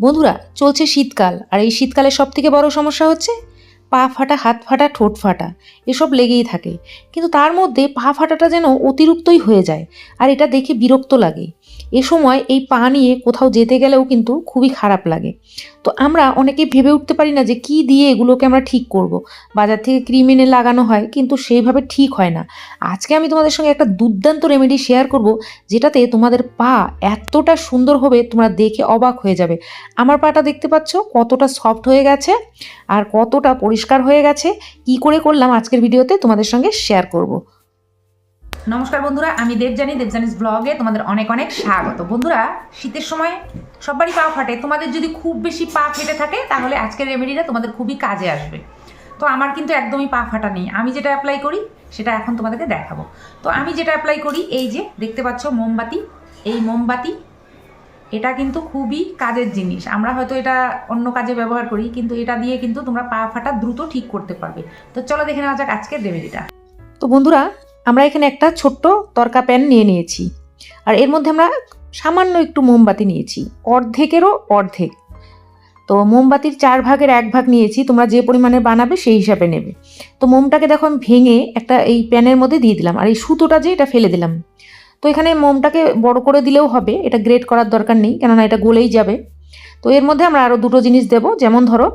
বন্ধুরা, চলছে শীতকাল, আর এই শীতকালে সব থেকে বড় সমস্যা হচ্ছে পা ফাটা, হাত ফাটা, ঠোঁট ফাটা, এসব লেগেই থাকে। কিন্তু তার মধ্যে পা ফাটাটা যেন অতিরিক্তই হয়ে যায়, আর এটা দেখে বিরক্ত লাগে। এ সময় এই পা নিয়ে কোথাও যেতে গেলেও কিন্তু খুবই খারাপ লাগে। তো আমরা অনেকে ভেবে উঠতে পারি না যে কি দিয়ে এগুলোকে আমরা ঠিক করব। বাজার থেকে ক্রিম এনে লাগানো হয় কিন্তু সেইভাবে ঠিক হয় না। আজকে আমি তোমাদের সঙ্গে একটা দুর্দান্ত রেমেডি শেয়ার করব, যেটাতে তোমাদের পা এতটা সুন্দর হবে তোমরা দেখে অবাক হয়ে যাবে। আমার পাটা দেখতে পাচ্ছ কতটা সফট হয়ে গেছে আর কতটা পরিষ্কার হয়ে গেছে। কি করে করলাম আজকের ভিডিওতে তোমাদের সঙ্গে শেয়ার করব। নমস্কার বন্ধুরা, আমি দেবজানি দেবজানিস ব্লগে তোমাদের অনেক অনেক স্বাগত। বন্ধুরা, শীতের সময় সবারই পা ফাটে। তোমাদের যদি খুব বেশি পা ফেটে থাকে, তাহলে আজকের রেমেডিটা তোমাদের খুবই কাজে আসবে। তো আমার কিন্তু একদমই পা ফাটা নেই। আমি যেটা অ্যাপ্লাই করি, সেটা এখন তোমাদেরকে দেখাবো। তো আমি যেটা অ্যাপ্লাই করি, এই যে, দেখতে পাচ্ছ মোমবাতি। এই মোমবাতি, এটা কিন্তু খুবই কাজের জিনিস। আমরা হয়তো এটা অন্য কাজে ব্যবহার করি, কিন্তু এটা দিয়ে কিন্তু তোমরা পা ফাটা দ্রুত ঠিক করতে পারবে। তো চলো দেখে নেওয়া যাক আজকের রেমেডিটা তো বন্ধুরা আমরা এখানে একটা ছোট্ট তরকা প্যান নিয়ে নিয়েছি। আর এর মধ্যে আমরা সামান্য একটু মোমবাতি নিয়েছি। অর্ধেকেরও অর্ধেক। তো মোমবাতির চার ভাগের এক ভাগ নিয়েছি, তোমরা যে পরিমাণে বানাবে সেই হিসাবে নেবে। তো মোমটাকে দেখো আমি ভেঙে একটা এই প্যানের মধ্যে দিয়ে দিলাম। আর এই সুতোটা যে এটা ফেলে দিলাম। তো এখানে মোমটাকে বড় করে দিলেও হবে, এটা গ্রেট করার দরকার নেই, কেননা এটা গলেই যাবে। তো এর মধ্যে আমরা আরও দুটো জিনিস দেব। যেমন ধরো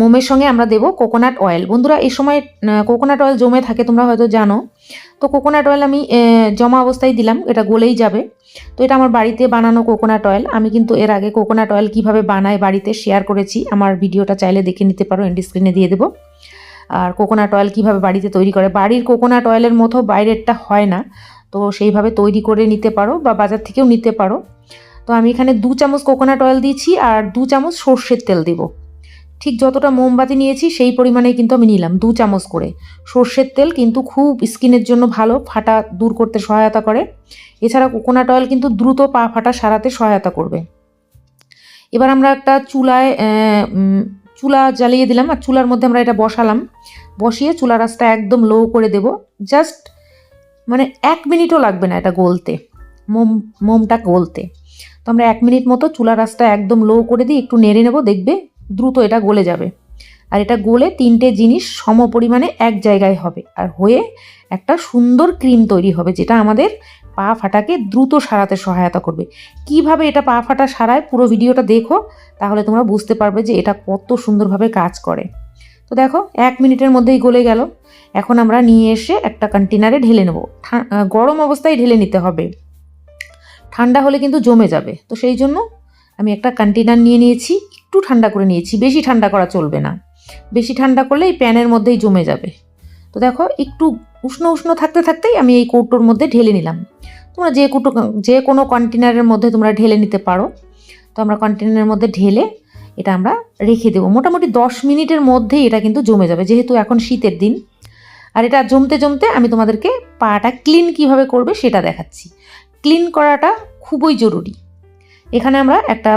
মোমের সঙ্গে আমরা দেব কোকোনাট অয়েল বন্ধুরা, এই সময় কোকোনাট অয়েল জমে থাকে, তোমরা হয়তো জানো। তো কোকোনাট অয়েল আমি জমা অবস্থায় দিলাম, এটা গলেই যাবে। তো এটা আমার বাড়িতে বানানো কোকোনাট অয়েল আমি কিন্তু এর আগে কোকোনাট অয়েল কীভাবে বানায় বাড়িতে শেয়ার করেছি, আমার ভিডিওটা চাইলে দেখে নিতে পারো এন্ড স্ক্রিনে দিয়ে দেবো। আর কোকোনাট অয়েল কীভাবে বাড়িতে তৈরি করে, বাড়ির কোকোনাট অয়েলের মতো বাইরেরটা হয় না। তো সেইভাবে তৈরি করে নিতে পারো বা বাজার থেকেও নিতে পারো। তো আমি এখানে দু চামচ কোকোনাট অয়েল দিয়েছি, আর দু চামচ সর্ষের তেল দেবো। ঠিক যতটা মোমবাতি নিয়েছি, সেই পরিমাণেই কিন্তু আমি নিলাম, দু চামচ করে। সর্ষের তেল কিন্তু খুব স্কিনের জন্য ভালো, ফাটা দূর করতে সহায়তা করে। এছাড়া কোকোনাট অয়েল কিন্তু দ্রুত পা ফাটা সারাতে সহায়তা করবে। এবার আমরা একটা চুলায় চুলা জ্বালিয়ে দিলাম, আর চুলার মধ্যে আমরা এটা বসালাম। বসিয়ে চুলা রাস্তা একদম লো করে দেব। জাস্ট মানে এক মিনিটও লাগবে না এটা গলতে, মোম, মোমটা গলতে। তো আমরা এক মিনিট মতো চুলা রাস্তা একদম লো করে দিই একটু নেড়ে নেব, দেখবে দ্রুত এটা গলে যাবে। আর এটা গলে তিনটে জিনিস সম পরিমাণে এক জায়গায় হবে। আর হয়ে একটা সুন্দর ক্রিম তৈরি হবে, যেটা আমাদের পা ফাটাকে দ্রুত সারাতে সহায়তা করবে। কীভাবে এটা পা ফাটা সারায় পুরো ভিডিওটা দেখো, তাহলে তোমরা বুঝতে পারবে যে এটা কত সুন্দরভাবে কাজ করে। তো দেখো, এক মিনিটের মধ্যেই গলে গেল। এখন আমরা নিয়ে এসে একটা কন্টেনারে ঢেলে নেব। গরম অবস্থায় ঢেলে নিতে হবে। ঠান্ডা হলে কিন্তু জমে যাবে। তো সেই জন্য আমি একটা কন্টেনার নিয়ে নিয়েছি একটু ঠান্ডা করে নিয়েছি, বেশি ঠান্ডা করা চলবে না। বেশি ঠান্ডা করলে এই প্যানের মধ্যেই জমে যাবে। তো দেখো, একটু উষ্ণ উষ্ণ থাকতে থাকতেই আমি এই কৌটোর মধ্যে ঢেলে নিলাম। তোমরা যে কুটো, যে কোনো কন্টেনারের মধ্যে তোমরা ঢেলে নিতে পারো। তো আমরা কন্টেনারের মধ্যে ঢেলে এটা আমরা রেখে দেবো। মোটামুটি দশ মিনিটের মধ্যেই এটা কিন্তু জমে যাবে, যেহেতু এখন শীতের দিন। আর এটা জমতে জমতে আমি তোমাদেরকে পাটা ক্লিন কীভাবে করবে সেটা দেখাচ্ছি। ক্লিন করাটা খুবই জরুরি। এখানে আমরা একটা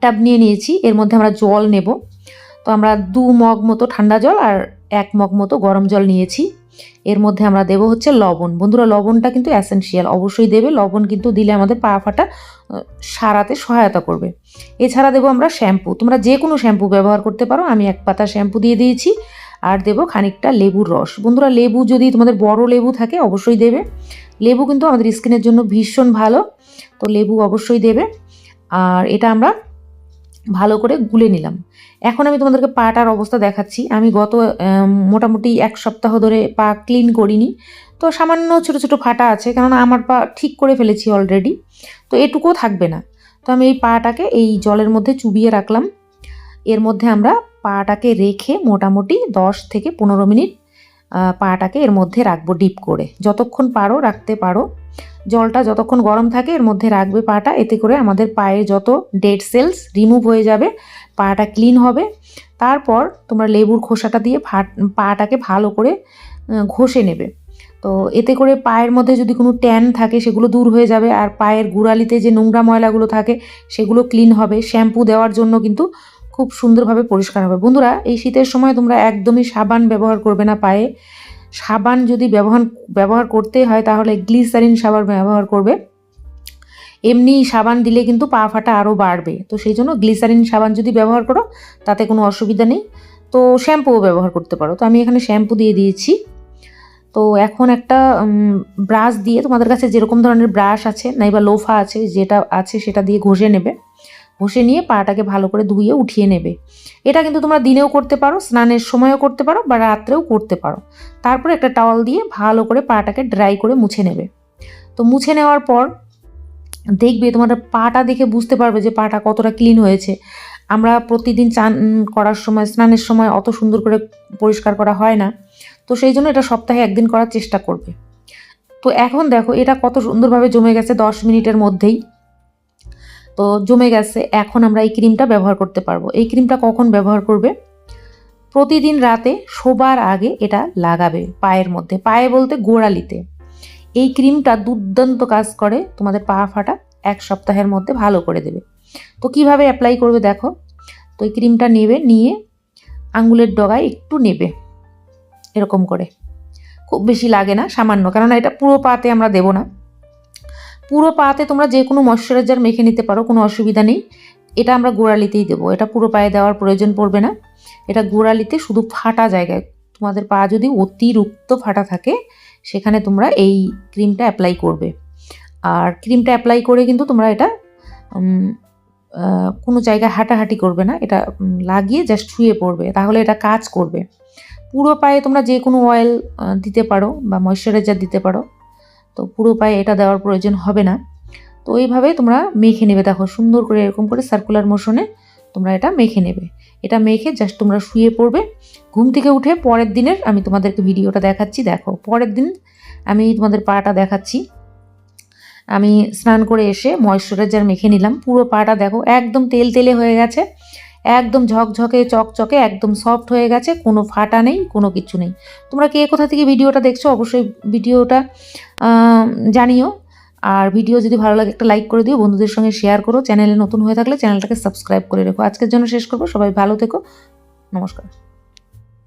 টাব নিয়ে নিয়েছি। এর মধ্যে আমরা জল নেব। তো আমরা দু মগ মতো ঠান্ডা জল আর এক মগ মতো গরম জল নিয়েছি। এর মধ্যে আমরা দেব হচ্ছে লবণ। বন্ধুরা, লবণটা কিন্তু অ্যাসেন্সিয়াল অবশ্যই দেবে। লবণ কিন্তু দিলে আমাদের পা ফাটা সারাতে সহায়তা করবে। এছাড়া দেবো আমরা শ্যাম্পু। তোমরা যে কোনো শ্যাম্পু ব্যবহার করতে পারো। আমি এক পাতা শ্যাম্পু দিয়ে দিয়েছি। আর দেবো খানিকটা লেবুর রস। বন্ধুরা, লেবু যদি তোমাদের বড় লেবু থাকে, অবশ্যই দেবে। লেবু কিন্তু আমাদের স্কিনের জন্য ভীষণ ভালো। তো লেবু অবশ্যই দেবে। আর এটা আমরা ভালো করে গুলে নিলাম। এখন আমি তোমাদেরকে পাটার অবস্থা দেখাচ্ছি। আমি গত মোটামুটি এক সপ্তাহ ধরে পা ক্লিন করিনি। তো সামান্য ছোট ছোট ফাটা আছে, কেননা আমার পা ঠিক করে ফেলেছি অলরেডি তো এটুকুও থাকবে না। তো আমি এই পাটাকে এই জলের মধ্যে চুবিয়ে রাখলাম। এর মধ্যে আমরা পাটাকে রেখে মোটামুটি দশ থেকে পনেরো মিনিট পাটাকে এর মধ্যে রাখব ডিপ করে। যতক্ষণ পারো রাখতে পারো। জলটা যতক্ষণ গরম থাকে এর মধ্যে রাখবে পাটা। এতে করে আমাদের পায়ে যত ডেড সেলস রিমুভ হয়ে যাবে, পাটা ক্লিন হবে। তারপর তোমরা লেবুর খোসাটা দিয়ে পাটাকে ভালো করে ঘষে নেবে। তো এতে করে পায়ের মধ্যে যদি কোনো ট্যান থাকে সেগুলো দূর হয়ে যাবে। আর পায়ের গুড়ালিতে যে নোংরা ময়লাগুলো থাকে সেগুলো ক্লিন হবে। শ্যাম্পু দেওয়ার জন্য কিন্তু খুব সুন্দরভাবে পরিষ্কার হবে। বন্ধুরা, এই শীতের সময় তোমরা একদমই সাবান ব্যবহার করবে না পায়ে। সাবান যদি ব্যবহার ব্যবহার করতে হয়, তাহলে গ্লিসারিন সাবান ব্যবহার করবে। এমনি সাবান দিলে কিন্তু পা ফাটা আরও বাড়বে। তো সেই জন্য গ্লিসারিন সাবান যদি ব্যবহার করো, তাতে কোনো অসুবিধা নেই। তো শ্যাম্পুও ব্যবহার করতে পারো। তো আমি এখানে শ্যাম্পু দিয়ে দিয়েছি। তো এখন একটা ব্রাশ দিয়ে তোমাদের কাছে যেরকম ধরনের ব্রাশ আছে, নাইবা লোফা আছে, যেটা আছে সেটা দিয়ে ঘষে নেবে। ঘষে নিয়ে পাটাকে ভালো করে ধুয়ে উঠিয়ে নেবে। এটা কিন্তু তোমরা দিনেও করতে পারো, স্নানের সময়ও করতে পারো বা রাত্রেও করতে পারো। তারপরে একটা টাওয়াল দিয়ে ভালো করে পাটাকে ড্রাই করে মুছে নেবে। তো মুছে নেওয়ার পর দেখবে তোমার পাটা দেখে বুঝতে পারবে যে পাটা কতটা ক্লিন হয়েছে। আমরা প্রতিদিন চান করার সময়, স্নানের সময় অত সুন্দর করে পরিষ্কার করা হয় না। তো সেই জন্য এটা সপ্তাহে একদিন করার চেষ্টা করবে। তো এখন দেখো, এটা কত সুন্দরভাবে জমে গেছে দশ মিনিটের মধ্যেই। তো জমে গেছে, এখন আমরা এই ক্রিমটা ব্যবহার করতে পারব। এই ক্রিমটা কখন ব্যবহার করবে? প্রতিদিন রাতে শোবার আগে এটা লাগাবে পায়ের মধ্যে, পায়ে বলতে গোড়ালিতে। এই ক্রিমটা দুর্দান্ত কাজ করে, তোমাদের পা ফাটা এক সপ্তাহের মধ্যে ভালো করে দেবে। তো কীভাবে অ্যাপ্লাই করবে দেখো? তো এই ক্রিমটা নেবে, নিয়ে আঙ্গুলের ডগায় একটু নেবে, এরকম করে। খুব বেশি লাগে না, সামান্য, কেননা এটা পুরো পাতে আমরা দেবো না। পুরো পাতে তোমরা যে কোনো ময়শ্চারাইজার মেখে নিতে পারো, কোনো অসুবিধা নেই। এটা আমরা গোড়ালিতেই দেবো। এটা পুরো পায়ে দেওয়ার প্রয়োজন পড়বে না। এটা গোড়ালিতে শুধু ফাটা জায়গায়, তোমাদের পা যদি অতিরিক্ত ফাটা থাকে, সেখানে তোমরা এই ক্রিমটা অ্যাপ্লাই করবে। আর ক্রিমটা অ্যাপ্লাই করে কিন্তু তোমরা এটা কোনো জায়গায় হাঁটাহাঁটি করবে না। এটা লাগিয়ে জাস্ট শুয়ে পড়বে। তাহলে এটা কাজ করবে। পুরো পায়ে তোমরা যে কোনো অয়েল দিতে পারো বা ময়শ্চারাইজার দিতে পারো। তো পুরো পায়ে এটা দেওয়ার প্রয়োজন হবে না। তো এইভাবে তোমরা মেখে নেবে। দেখো, সুন্দর করে এরকম করে সার্কুলার মোশনে তোমরা এটা মেখে নেবে। এটা মেখে জাস্ট তোমরা শুয়ে পড়বে। ঘুম থেকে উঠে পরের দিনের আমি তোমাদেরকে ভিডিওটা দেখাচ্ছি। দেখো, পরের দিন আমি তোমাদের পাটা দেখাচ্ছি। আমি স্নান করে এসে ময়শ্চারাইজার মেখে নিলাম। পুরো পাটা দেখো, একদম তেল তেলে হয়ে গেছে। একদম ঝকঝকে, চকচকে, একদম সফট হয়ে গেছে, কোনো ফাটা নেই, কোনো কিছু নেই। তোমরা কে কোথা থেকে ভিডিওটা দেখছ অবশ্যই ভিডিওটা জানিও। আর ভিডিও যদি ভালো লাগে একটা লাইক করে দিও, বন্ধুদের সঙ্গে শেয়ার করো। চ্যানেলে নতুন হয়ে থাকলে চ্যানেলটাকে সাবস্ক্রাইব করে রেখো। আজকের জন্য শেষ করব। সবাই ভালো থেকো। নমস্কার।